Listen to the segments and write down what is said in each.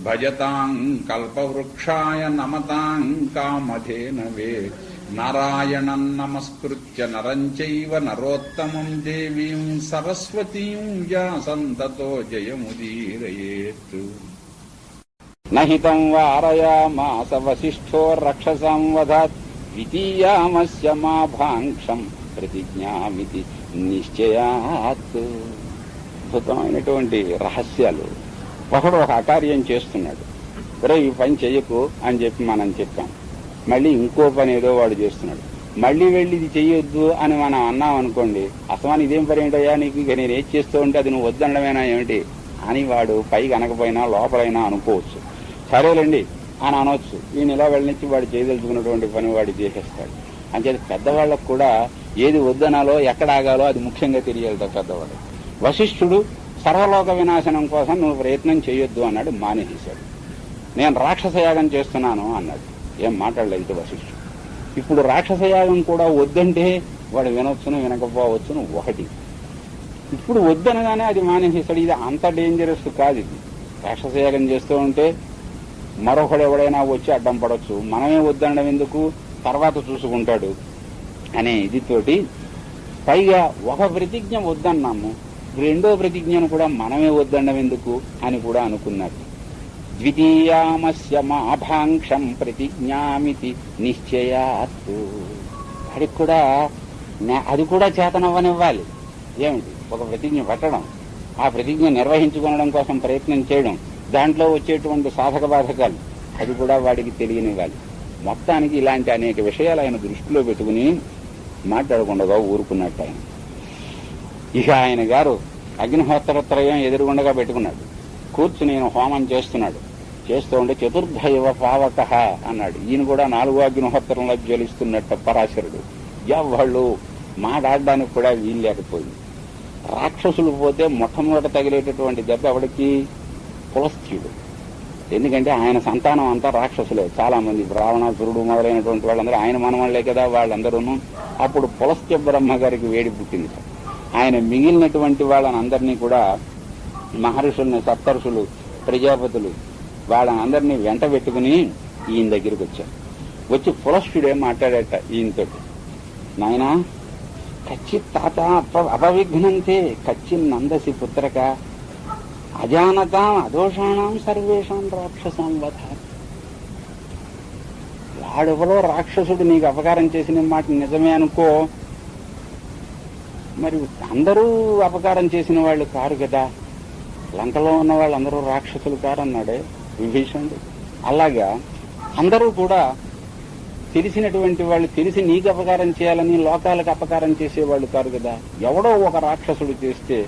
భజతాం కల్పవృక్షాయ నమతాం కామధేనవే. నారాయణం నమస్కృత్య నరంచైవ నరోత్తమం దేవీం సరస్వతీం వ్యాసంతతో జయముదీరయేత్. నహితం వారయామాస వసిష్ఠో రక్షసం వధాత్ ద్వితీయామస్య మా భాంక్షం ప్రతిజ్ఞామితి నిశ్చయాత్. అద్భుతమైనటువంటి రహస్యాలు. ఒకడు ఒక అకార్యం చేస్తున్నాడు. రే ఈ పని చెయ్యకు అని చెప్పి మనం చెప్పాం. మళ్ళీ ఇంకో పని ఏదో వాడు చేస్తున్నాడు. మళ్ళీ వెళ్ళి ఇది చెయ్యొద్దు అని మనం అన్నాం అనుకోండి అసమాన్ ఇదేం పని ఏంటయ్యా నీకు? ఇక నేను ఏది చేస్తూ ఉంటే అది నువ్వు వద్దనడమేనా ఏమిటి? అని వాడు పైకి అనకపోయినా లోపలైనా అనుకోవచ్చు. సరేలేండి అని అనవచ్చు ఈయన ఇలా వెళ్ళనిచ్చి వాడు చేయదలుచుకున్నటువంటి పని వాడు చేసేస్తాడు. అంచేది పెద్దవాళ్ళకు కూడా ఏది వద్దనాలో ఎక్కడ ఆగాలో అది ముఖ్యంగా తెలియాలి పెద్దవాళ్ళకి. వశిష్ఠుడు సర్వలోక వినాశనం కోసం నువ్వు ప్రయత్నం చేయొద్దు అన్నాడు మానేసేశాడు. నేను రాక్షసయాగం చేస్తున్నాను అన్నాడు. ఏం మాట్లాడలేదు వశిష్ఠుడు. ఇప్పుడు రాక్షసయాగం కూడా వద్దంటే వాడు వినొచ్చును వినకపోవచ్చును ఒకటి. ఇప్పుడు వద్దనగానే అది మానేసేస్తాడు ఇది అంత డేంజరస్ కాదు ఇది. రాక్షసయాగం చేస్తూ ఉంటే మరొకడు ఎవడైనా వచ్చి అడ్డం పడవచ్చు మనమే వద్దనడం ఎందుకు? తర్వాత చూసుకుంటాడు. అనే ఇది తోటి పైగా ఒక ప్రతిజ్ఞ వద్దన్నాము. రెండో ప్రతిజ్ఞను కూడా మనమే వద్దండం ఎందుకు అని కూడా అనుకున్నాడు ద్వితీయామస్య మాభాంక్షం ప్రతిజ్ఞామితి నిశ్చయాత్తు. వాడికి కూడా అది కూడా చేతనవ్వనివ్వాలి. ఏమిటి? ఒక ప్రతిజ్ఞ పెట్టడం. ఆ ప్రతిజ్ఞ నిర్వహించుకోవడం కోసం ప్రయత్నం చేయడం. దాంట్లో వచ్చేటువంటి సాధక బాధకాలు అది కూడా వాడికి తెలియనివ్వాలి. మొత్తానికి ఇలాంటి అనేక విషయాలు ఆయన దృష్టిలో పెట్టుకుని మాట్లాడకుండా ఊరుకున్నట్టు ఆయన. ఇక ఆయన గారు అగ్నిహోత్రత్రయం ఎదురుగుండగా పెట్టుకున్నాడు. కూర్చుని నేను హోమం చేస్తున్నాడు. చేస్తూ ఉంటే చతుర్ధైవ పావక అన్నాడు. ఈయన కూడా నాలుగో అగ్నిహోత్రంలో జ్వలిస్తున్నట్టు పరాశరుడు. ఎవళ్ళు మాట్లాడడానికి కూడా వీలు లేకపోయింది. రాక్షసులు పోతే మొట్టమొదట తగిలేటటువంటి దెబ్బ ఎవడికి? పులస్థ్యుడు ఎందుకంటే ఆయన సంతానం అంతా రాక్షసులే. చాలా మంది రావణాసురుడు మొదలైనటువంటి వాళ్ళందరూ ఆయన మనవాళ్ళే కదా వాళ్ళందరూ అప్పుడు పులస్థ్య బ్రహ్మ గారికి వేడి పుట్టింది. ఆయన మిగిలినటువంటి వాళ్ళని అందరినీ కూడా మహర్షుల్ని సప్తర్షులు ప్రజాపతులు వాళ్ళని అందరినీ వెంట పెట్టుకుని ఈయన దగ్గరికి వచ్చారు. వచ్చి పులస్థుడే మాట్లాడట ఈయనతో నాయనా కచ్చిత్ తాత అప- అపవిఘ్నంతే కచ్చి నందసి పుత్రక అజానతాం అదోషాణం సర్వేషాం రాక్షసాం వధ. వాడెవరో రాక్షసుడు నీకు అపకారం చేసిన మాట నిజమే అనుకో మరి అందరూ అపకారం చేసిన వాళ్ళు కారు కదా. లంకలో ఉన్న వాళ్ళందరూ రాక్షసులు కారన్నాడే విభీషణుడు. అలాగా అందరూ కూడా తెలిసినటువంటి వాళ్ళు తెలిసి నీకు అపకారం చేయాలని లోకాలకు అపకారం చేసేవాళ్ళు కారు కదా. ఎవడో ఒక రాక్షసుడు చేస్తే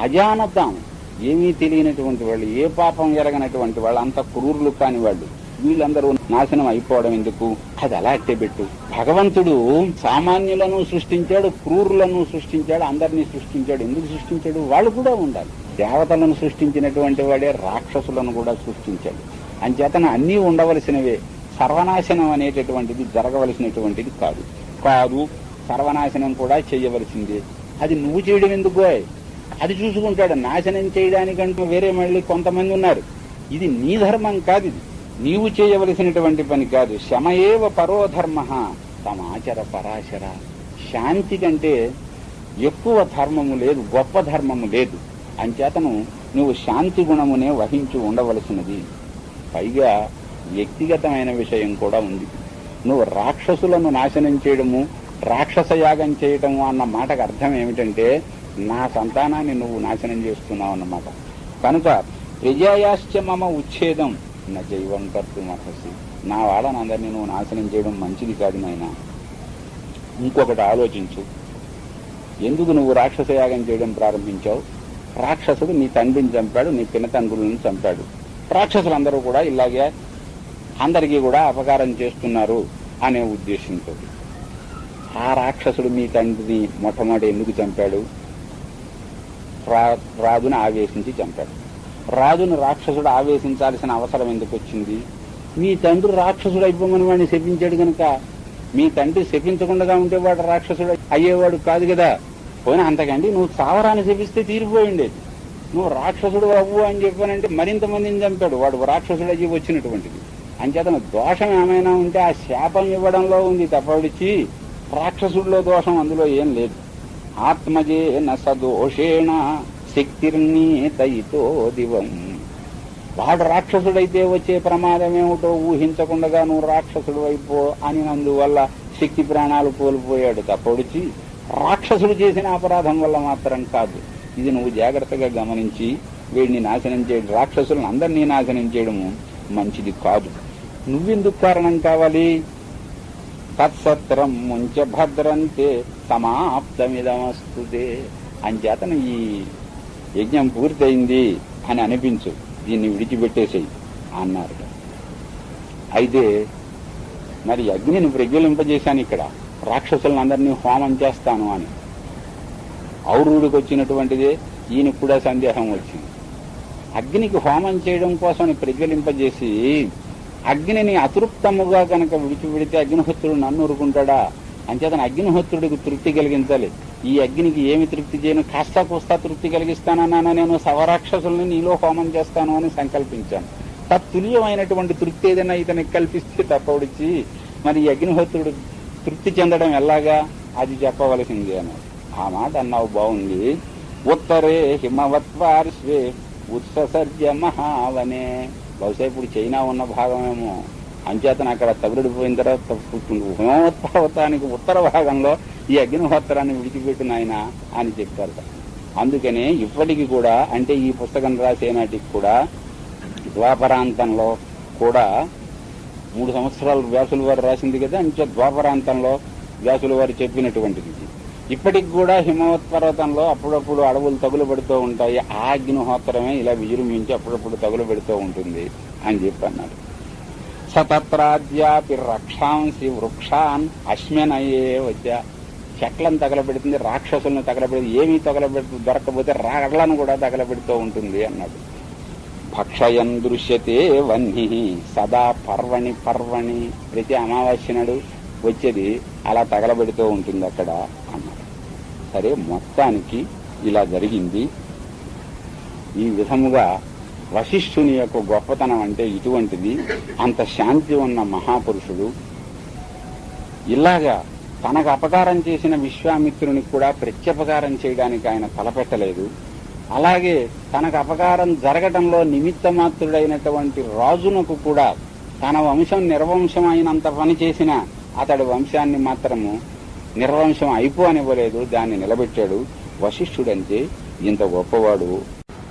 అజానతం ఏమీ తెలియనటువంటి వాళ్ళు ఏ పాపం ఎరగనటువంటి వాళ్ళు అంత క్రూరులు కాని వాళ్ళు. వీళ్ళందరూ నాశనం అయిపోవడం ఎందుకు? అది అలా పెట్టు. భగవంతుడు సామాన్యులను సృష్టించాడు క్రూరులను సృష్టించాడు అందరినీ సృష్టించాడు. ఎందుకు సృష్టించాడు? వాళ్ళు కూడా ఉండాలి. దేవతలను సృష్టించినటువంటి వాడే రాక్షసులను కూడా సృష్టించాడు. అంచేతన అన్నీ ఉండవలసినవే. సర్వనాశనం అనేటటువంటిది జరగవలసినటువంటిది కాదు. కాదు సర్వనాశనం కూడా చేయవలసిందే. అది నువ్వు చేయడం ఎందుకు అది చూసుకుంటాడు. నాశనం చేయడానికంటూ వేరే మళ్ళీ కొంతమంది ఉన్నారు. ఇది నీ ధర్మం కాదు ఇది. నీవు చేయవలసినటువంటి పని కాదు. శమయేవ పరోధర్మ తమాచర పరాశర. శాంతి కంటే ఎక్కువ ధర్మము లేదు గొప్ప ధర్మము లేదు. అంచేతను నువ్వు శాంతి గుణమునే వహించి ఉండవలసినది. పైగా వ్యక్తిగతమైన విషయం కూడా ఉంది. నువ్వు రాక్షసులను నాశనం చేయడము రాక్షస యాగం చేయటము అన్న మాటకు అర్థం ఏమిటంటే నా సంతానాన్ని నువ్వు నాశనం చేస్తున్నావు అన్నమాట. కనుక ప్రజాయాశ్చ మమ ఉచ్ఛేదం. నా జైవం కర్తుమర్హసి నా వాళ్ళని అందరినీ నువ్వు నాశనం చేయడం మంచిది కాదు నాయన. ఇంకొకటి ఆలోచించు. ఎందుకు నువ్వు రాక్షస యాగం చేయడం ప్రారంభించావు? రాక్షసుడు నీ తండ్రిని చంపాడు నీ పిన్న తండ్రులను చంపాడు. రాక్షసులందరూ కూడా ఇలాగే అందరికీ కూడా అపకారం చేస్తున్నారు అనే ఉద్దేశంతో. ఆ రాక్షసుడు మీ తండ్రిని మొట్టమొదటి ఎందుకు చంపాడు? రా- రాజును ఆవేశించి చంపాడు. రాజును రాక్షసుడు ఆవేశించాల్సిన అవసరం ఎందుకు వచ్చింది? మీ తండ్రి రాక్షసుడు అయిపోమని వాడిని శపించాడు కనుక మీ తండ్రి శపించకుండా ఉంటే వాడు రాక్షసుడు అయ్యేవాడు కాదు కదా పోయినా అంతకండి నువ్వు చావరాన్ని శపిస్తే తీరిపోయి ఉండేది. నువ్వు రాక్షసుడు అవ్వు అని చెప్పానంటే మరింత మందిని చంపాడు. వాడు రాక్షసుడు అయ్యి వచ్చినటువంటిది. అంచేతను దోషం ఏమైనా ఉంటే ఆ శాపం ఇవ్వడంలో ఉంది తప్పడిచి రాక్షసుడిలో దోషం అందులో ఏం లేదు. ఆత్మజే నోషేణ శక్తిర్నీతయితో దివం వాడు రాక్షసుడైతే వచ్చే ప్రమాదం ఏమిటో ఊహించకుండా నువ్వు రాక్షసుడు అయిపో అని అందువల్ల శక్తి ప్రాణాలు కోల్పోయాడు తప్పొడిచి రాక్షసుడు చేసిన అపరాధం వల్ల మాత్రం కాదు. ఇది నువ్వు జాగ్రత్తగా గమనించి వీడిని నాశనం చేయడం రాక్షసులను అందరినీ నాశనం చేయడము మంచిది కాదు. నువ్వెందుకు కారణం కావాలి? తత్సత్రం ముంచ భద్రంతే అని అంచేతను ఈ యజ్ఞం పూర్తయింది అని అనిపించు. దీన్ని విడిచిపెట్టేసేయి అన్నారు అయితే మరి అగ్నిని ప్రజ్వలింపజేశాను ఇక్కడ. రాక్షసులను అందరినీ హోమం చేస్తాను అని. ఔరుడికి వచ్చినటువంటిదే ఈయనకు కూడా సందేహం వచ్చింది. అగ్నికి హోమం చేయడం కోసం ప్రజ్వలింపజేసి అగ్నిని అతృప్తముగా కనుక విడిచిపెడితే అగ్నిహోత్రుడు నన్ను ఊరుకుంటాడా? అంచేతను అగ్నిహోత్రుడికి తృప్తి కలిగించాలి. ఈ అగ్నికి ఏమి తృప్తి చేయను కాస్త కోస్తా తృప్తి కలిగిస్తానన్నా నేను సవరాక్షసుల్ని నీలో హోమం చేస్తాను అని సంకల్పించాను. తత్తుల్యమైనటువంటి తృప్తి ఏదైనా ఇతనికి కల్పిస్తే తప్పడిచి మరి అగ్నిహోత్రుడు తృప్తి చెందడం ఎలాగా? అది చెప్పవలసింది అన్నాడు. ఆ మాట అన్నావు బాగుంది ఉత్తరే హిమవత్వార్శ్వే ఉత్సర్జ మహావనే. బహుశా ఇప్పుడు చైనా ఉన్న భాగమేమో. అంచేతన అక్కడ తగులుడిపోయిన తర్వాత హిమవత్పర్వతానికి ఉత్తర భాగంలో ఈ అగ్నిహోత్రాన్ని విడిచిపెట్టిన ఆయన అని చెప్పారు అందుకనే ఇప్పటికి కూడా అంటే ఈ పుస్తకం రాసే నాటికి కూడా ద్వాపరాంతంలో కూడా మూడు సంవత్సరాలు వ్యాసుల వారు రాసింది కదా అంటే ద్వాపరాంతంలో వ్యాసుల వారు చెప్పినటువంటిది. ఇప్పటికి కూడా హిమవత్ పర్వతంలో అప్పుడప్పుడు అడవులు తగులు పెడుతూ ఉంటాయి. ఆ అగ్నిహోత్రమే ఇలా విజృంభించి అప్పుడప్పుడు తగులు పెడుతూ ఉంటుంది అని చెప్పి అన్నాడు సతత్రాద్యాపి రక్షాంసి వృక్షాన్ అశ్మినయే వచ్చ చెట్లను తగలబెడుతుంది రాక్షసులను తగలబెడుతుంది ఏమీ తగలబెడుతుంది దొరకకపోతే రాళ్ళను కూడా తగలబెడుతూ ఉంటుంది అన్నాడు. భక్షయం దృశ్యతే వహ్ని సదా పర్వణి పర్వణి ప్రతి అమావాస్య నాడు వచ్చేది అలా తగలబెడుతూ ఉంటుంది అక్కడ అన్నాడు. సరే మొత్తానికి ఇలా జరిగింది. ఈ విధముగా వశిష్ఠుని యొక్క గొప్పతనం అంటే ఇటువంటిది. అంత శాంతి ఉన్న మహాపురుషుడు ఇలాగా తనకు అపకారం చేసిన విశ్వామిత్రుని కూడా ప్రత్యపకారం చేయడానికి ఆయన తలపెట్టలేదు. అలాగే తనకు అపకారం జరగటంలో నిమిత్త మాత్రుడైనటువంటి రాజునకు కూడా తన వంశం నిర్వంశం అయినంత పని చేసిన అతడి వంశాన్ని మాత్రము నిర్వంశం అయిపోనివ్వలేదు దాన్ని నిలబెట్టాడు వశిష్ఠుడంటే. ఇంత గొప్పవాడు